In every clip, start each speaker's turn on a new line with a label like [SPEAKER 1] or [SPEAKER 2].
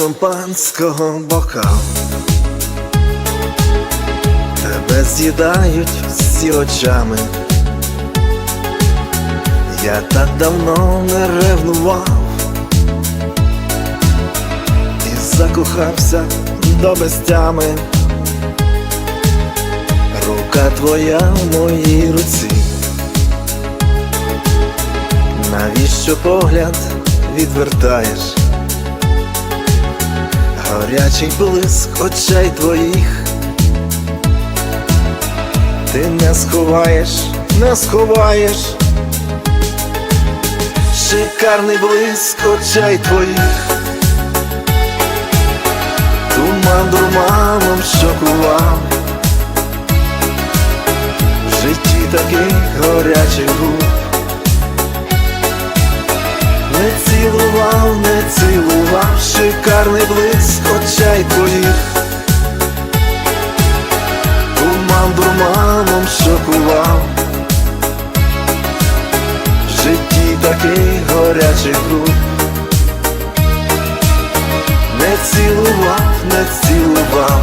[SPEAKER 1] шампанського бокал. Тебе з'їдають всі очами. Я так давно не ревнував і закохався до безтями. Рука твоя в моїй руці. Навіщо погляд відвертаєш? Горячий блиск очей твоїх. Ти не сховаєш, не сховаєш. Шикарний блиск очей твоїх. Туман дурманом шокував. В житті таких горячих губ. Не цілував, шикарний блиск очей твоїх. Туман дурманом шокував. В житті таких горячих груп. Не цілував, не цілував.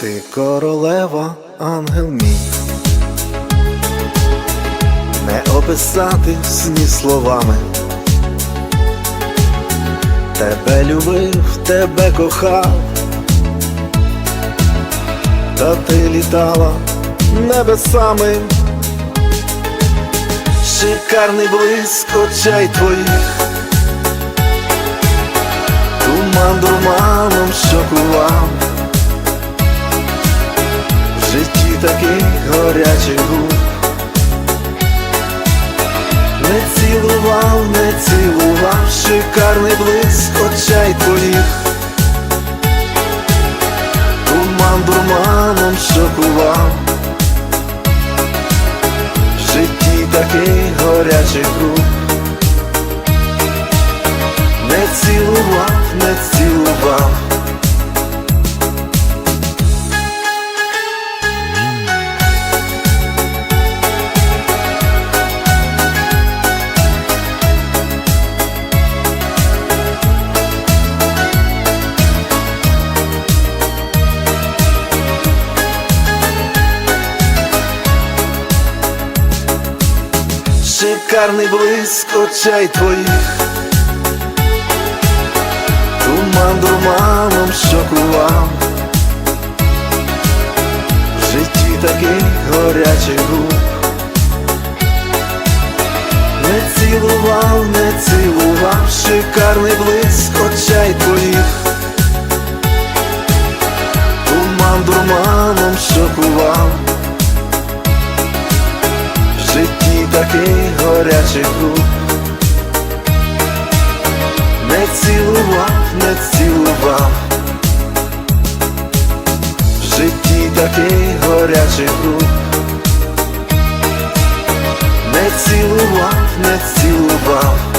[SPEAKER 1] Ти королева, ангел мій. Не описати сні словами. Тебе любив, тебе кохав, та ти літала небесами. Шикарний блиск очей твоїх, туман дурманом шокував. В житті таких горячих губ. Шикарний блиск очей твоїх. Туман дурманом шокував. В житті такий горячих круг не цілував. Шикарний блиск очей твоїх, туман дурманом шокував. В житті таких горячих губ. Не цілував, не цілував, шикарний блиск очей твоїх. Туман дурманом шокував. В житті губ Не цілував, не цілував. В житті такий горячих губ Не цілував, не цілував